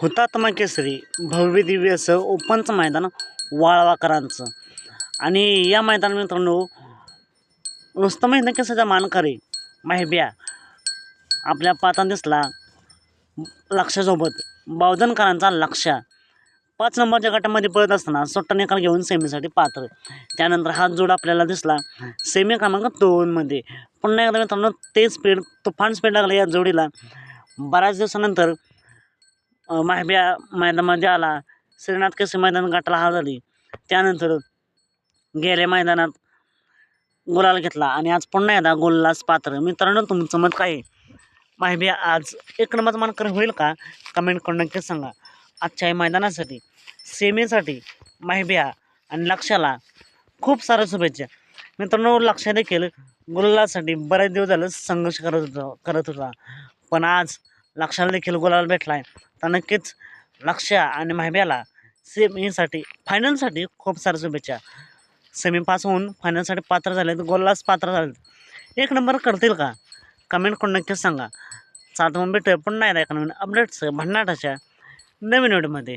हुतात्मा केसरी भव्य दिव्य असं ओपनचं मैदान वाळवाकरांचं. आणि या मैदान मित्रांनो नुसतं मैदान केसरीचा मानकरी माहिब्या आपल्या पातान दिसला लक्षासोबत. बावधनकरांचा लक्ष. पाच नंबरच्या गटामध्ये पळत असताना सुट्टा निकाल घेऊन सेमीसाठी पात्र. त्यानंतर हा जोड आपल्याला दिसला सेमी क्रमांक दोनमध्ये पुन्हा एकदा मित्रांनो ते स्पीड तुफान स्पीड लागला या जोडीला. बऱ्याच दिवसानंतर माहिब्या मैदानामध्ये आला. श्रीनाथ केसरी मैदान गाठला हा झाली. त्यानंतर गेल्या मैदानात गुलाल घेतला आणि आज पुन्हा एकदा गोललाच पात्र. मित्रांनो तुमचं मत काय आहे? आज एक नंबर मानकर होईल का? कमेंट करून नक्की सांगा. आजच्या या मैदानासाठी सेमीसाठी माहिब्या आणि लक्षाला खूप साऱ्या शुभेच्छा. मित्रांनो लक्ष देखील गुलासाठी बरेच दिवस झालं संघर्ष करत होता करत होता. पण आज लक्षाला देखील गुलाल भेटला आहे तर नक्कीच लक्ष आणि माहिब्याला सेमीसाठी फायनलसाठी खूप साऱ्या शुभेच्छा. सेमी पास होऊन फायनलसाठी पात्र झाले तर गोललाच पात्र झाले एक नंबर करतील का? कमेंट करून नक्कीच सांगा. चालतं मग भेटूया पुन्हा एकदा एका नवीन अपडेट्स भन्नाटाच्या नवीन व्हिडिओमध्ये